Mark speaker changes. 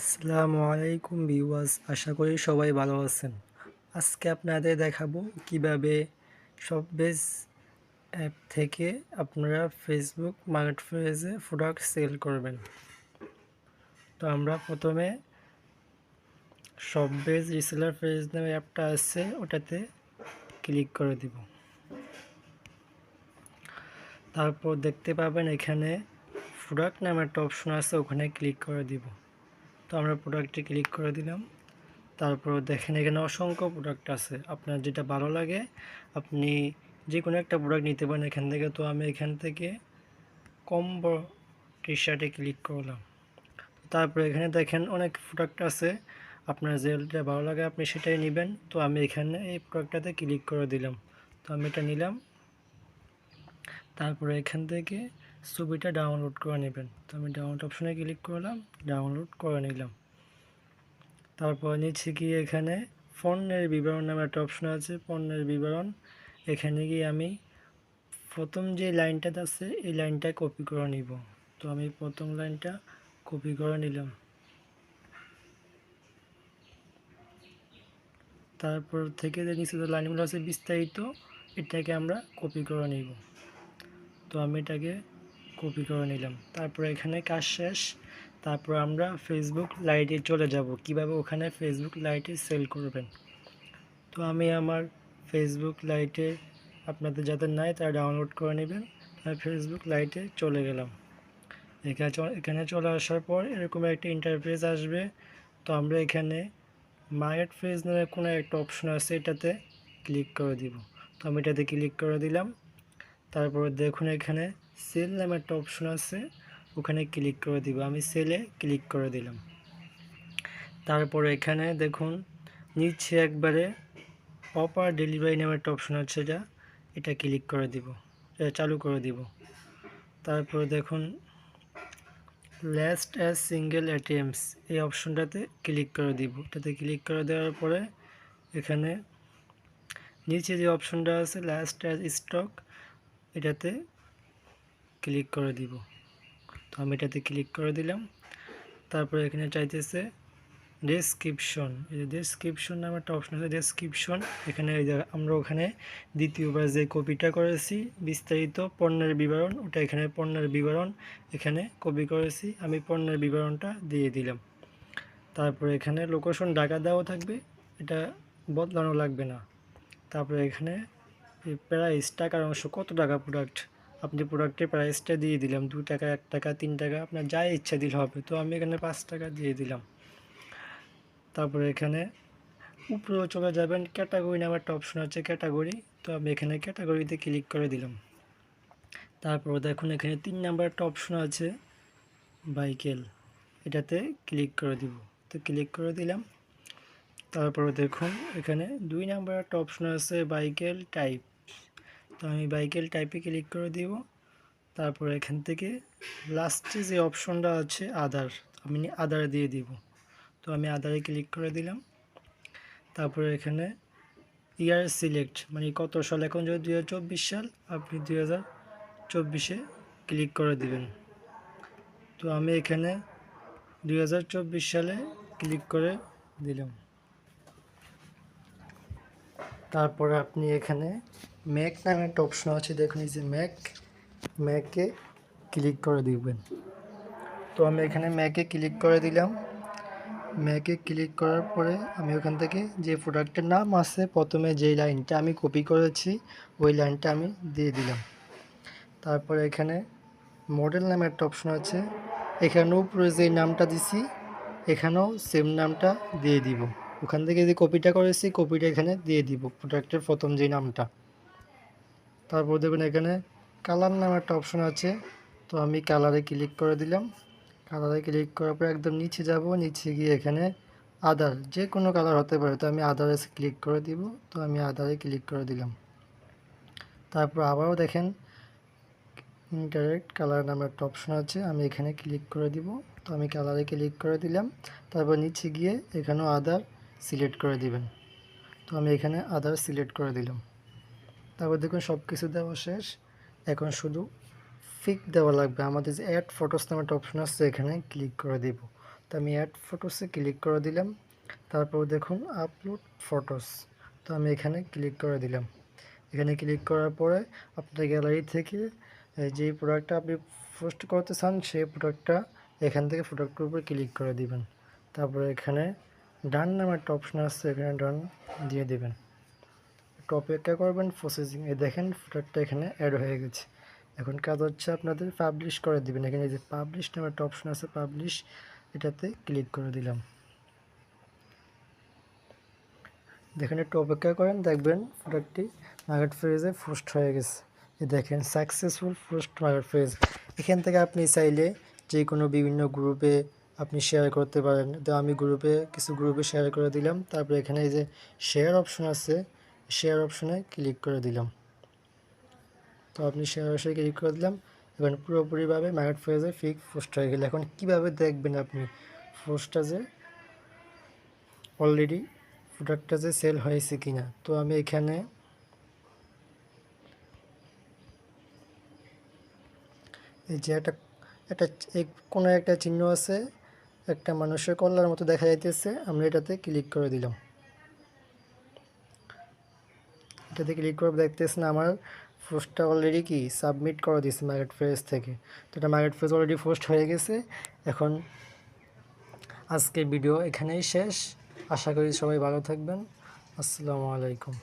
Speaker 1: আসসালামু আলাইকুম ভিউয়ার্স, আশা করি সবাই ভালো আছেন। আজকে আপনাদের দেখাবো কীভাবে শপবেজ অ্যাপ থেকে আপনারা ফেসবুক মার্কেট প্লেসে প্রোডাক্ট সেল করবেন। তো আমরা প্রথমে শপবেজ রিসেলার পেজ নামে অ্যাপটা আছে, ওটাতে ক্লিক করে দিব। তারপর দেখতে পাবেন এখানে প্রোডাক্ট নামে একটা অপশন আছে, ওখানে ক্লিক করে দিব। তো আমরা প্রোডাক্টে ক্লিক করে দিলাম। তারপর দেখেন এখানে অসংখ্য প্রোডাক্ট আছে। আপনার যেটা ভালো লাগে, আপনি যে কোনো একটা প্রোডাক্ট নিতে পারেন এখান থেকে। তো আমি এখান থেকে কম্বো টি শার্টে ক্লিক করলাম। তারপর এখানে দেখেন অনেক প্রোডাক্ট আছে। আপনার যেটা ভালো লাগে আপনি সেটাই নেবেন। তো আমি এখানে এই প্রোডাক্টটাতে ক্লিক করে দিলাম। তো আমি এটা নিলাম। তারপরে এখান থেকে ছবিটা ডাউনলোড করে নেবেন। তো আমি ডাউনলোড অপশনে ক্লিক করলাম ডাউনলোড করে নিলাম। তারপর নিচে গিয়ে এখানে পণ্যের বিবরণ নামে একটা অপশন আছে, পণ্যের বিবরণ। এখানে গিয়ে আমি প্রথম যে লাইনটা আছে, এই লাইনটা কপি করে নিব। তো আমি প্রথম লাইনটা কপি করে নিলাম। তারপর থেকে যে নিচে যে লাইনগুলো আছে বিস্তারিত, এটাকে আমরা কপি করে নিব। তো আমি এটাকে কপি করে নিলাম। তারপর এখানে কাজ শেষ। তারপর আমরা ফেসবুক লাইটে চলে যাব। কীভাবে ওখানে ফেসবুক লাইটে সেল করবেন? তো আমি আমার ফেসবুক লাইটে আপনাদের যাদের নাই, তারা ডাউনলোড করে নেবেন। আমি ফেসবুক লাইটে চলে গেলাম। এখানে এখানে চলে আসার পর এরকম একটা ইন্টারফেস আসবে। তো আমরা এখানে মার্কেট ফেজ নামে কোনো একটা অপশন আছে, এটাতে ক্লিক করে দিব। তো আমি এটাতে ক্লিক করে দিলাম। তারপরে দেখুন এখানে সেল নামে একটা অপশন আছে, ওখানে ক্লিক করে দিব। আমি সেলে ক্লিক করে দিলাম। তারপরে এখানে দেখুন, নিচে একবারে অপার ডেলিভারি নামে একটা অপশন আছে এটা এটা ক্লিক করে দিব চালু করে দিব। তারপরে দেখুন লাস্ট অ্যাজ সিঙ্গেল এটিএমস এই অপশনটাতে ক্লিক করে দিব। এটাতে ক্লিক করে দেওয়ার পরে এখানে নিচে যে অপশনটা আছে লাস্ট অ্যাজ স্টক এটাতে ক্লিক করে দিব। তো আমি এটাতে ক্লিক করে দিলাম। তারপরে এখানে চাইতেছে ডেসক্রিপশন এই যে ডেসক্রিপশন নামে একটা অপশন আছে ডেসক্রিপশন এখানে আমরা ওখানে দ্বিতীয়বার যে কপিটা করেছি, বিস্তারিত পণ্যের বিবরণ, ওটা এখানে পণ্যের বিবরণ এখানে কপি করেছি। আমি পণ্যের বিবরণটা দিয়ে দিলাম। তারপরে এখানে লোকেশন ঢাকা দেওয়া থাকবে, এটা বদলানো লাগবে না। তারপরে এখানে প্রাইস টাকার অংশ, কত টাকা প্রোডাক্ট আপনি প্রোডাক্টের প্রাইসটা দিয়ে দিলাম, দু টাকা, এক টাকা, তিন টাকা, আপনার যা ইচ্ছা দিলে হবে। তো আমি এখানে পাঁচ টাকা দিয়ে দিলাম। তারপরে এখানে উপরেও চলে যাবেন ক্যাটাগরি নামে একটা অপশন আছে ক্যাটাগরি তো আমি এখানে ক্যাটাগরিতে ক্লিক করে দিলাম। তারপর দেখুন এখানে তিন নাম্বার একটা অপশন আছে বাইকেল এটাতে ক্লিক করে দিব। তো ক্লিক করে দিলাম। তারপরে দেখুন এখানে দুই নাম্বার একটা অপশন আছে বাইকেল টাইপ তো আমি বাইকেল টাইপে ক্লিক করে দিব। তারপর এখান থেকে লাস্টে যে অপশনটা আছে আদার আমি আদার দিয়ে দিব। তো আমি আদারে ক্লিক করে দিলাম। তারপরে এখানে ইয়ার সিলেক্ট মানে কত সাল? এখন যদি দু হাজার চব্বিশ সাল, আপনি দুই হাজার চব্বিশে ক্লিক করে দিবেন। তো আমি এখানে দুই হাজার চব্বিশ সালে ক্লিক করে দিলাম। তারপরে আপনি এখানে ম্যাক নামে একটা অপশন আছে, দেখুন এই যে ম্যাক ম্যাকে ক্লিক করে দিবেন তো আমি এখানে ম্যাকে ক্লিক করে দিলাম। ম্যাকে ক্লিক করার পরে আমি ওখান থেকে যে প্রোডাক্টের নাম আছে, প্রথমে যেই লাইনটা আমি কপি করেছি, ওই লাইনটা আমি দিয়ে দিলাম। তারপরে এখানে মডেল নামে একটা অপশন আছে, এখানেও উপরে যেই নামটা দিছি, এখানেও সেম নামটা দিয়ে দিব। ওখান থেকে যে কপিটা করেছি কপিটা এখানে দিয়ে দিব প্রোডাক্টের প্রথম যে নামটা। তারপর দেখবেন এখানে কালার নামে একটা অপশন আছে। তো আমি কালারে ক্লিক করে দিলাম। কালারে ক্লিক করার পর একদম নিচে যাব। নিচে গিয়ে এখানে আদার যে কোনো কালার হতে পারে। তো আমি আদারে ক্লিক করে দিব। তো আমি আদারে ক্লিক করে দিলাম। তারপর আবারও দেখেন ইন্টারেক্ট কালার নামের একটা অপশন আছে। আমি এখানে ক্লিক করে দিব। তো আমি কালারে ক্লিক করে দিলাম। তারপর নিচে গিয়ে এখানেও আদার সিলেক্ট করে দিবেন। তো আমি এখানে আদার সিলেক্ট করে দিলাম। তারপর দেখুন সব কিছু দেওয়া শেষ। এখন শুধু ফিক দেওয়া লাগবে। আমাদের যে অ্যাড ফটোস নামে একটা অপশন আসছে এখানে ক্লিক করে দিব। তো আমি অ্যাড ফটোসে ক্লিক করে দিলাম। তারপর দেখুন আপলোড ফটোস তো আমি এখানে ক্লিক করে দিলাম। এখানে ক্লিক করার পরে আপনার গ্যালারি থেকে যে প্রোডাক্টটা আপনি পোস্ট করতে চান, সেই প্রোডাক্টটা এখান থেকে প্রোডাক্টের উপর ক্লিক করে দিবেন। তারপরে এখানে ডান নামে একটা অপশন আছে, এখানে ডান দিয়ে দিবেন। একটু অপেক্ষা করবেন প্রসেসিং এ। দেখেন প্রোডাক্টটা এখানে অ্যাড হয়ে গেছে। এখন কাজ হচ্ছে আপনাদের পাবলিশ করে দিবেন। এখানে যে পাবলিশ নামে একটা অপশন আছে পাবলিশ এটাতে ক্লিক করে দিলাম। দেখেন একটু অপেক্ষা করেন, দেখবেন প্রোডাক্টটি মার্কেট ফ্রেজে পোস্ট হয়ে গেছে। দেখেন সাকসেসফুল পোস্ট মার্কেট ফ্রেজ এখান থেকে আপনি চাইলে যে কোনো বিভিন্ন গ্রুপে আপনি শেয়ার করতে পারেন। তো আমি গ্রুপে কিছু গ্রুপে শেয়ার করে দিলাম। তারপরে এখানে এই যে শেয়ার অপশন আছে শেয়ার অপশনে ক্লিক করে দিলাম। তো আপনি শেয়ার অপশনে ক্লিক করে দিলাম। এখন পুরোপুরিভাবে মার্কেট ফ্রেজে ফিক পোস্ট হয়ে গেল। এখন কীভাবে দেখবেন আপনি? পোস্টটা যে অলরেডি প্রোডাক্টটা যে সেল হয়েছে কিনা। তো আমি এখানে এই যে একটা একটা কোনো একটা চিহ্ন আছে, একটা মানুষের কল্লার মতো দেখা যাইতেছে। আমরা এটাতে ক্লিক করে দিলাম। এটাতে ক্লিক করে দেখতেছেন আমার পোস্টটা অলরেডি কি? সাবমিট করে দিয়েছে মার্কেট ফেস থেকে। তো এটা মার্কেট ফেস অলরেডি পোস্ট হয়ে গেছে। এখন আজকের ভিডিও এখানেই শেষ। আশা করি সবাই ভালো থাকবেন। আসসালামু আলাইকুম।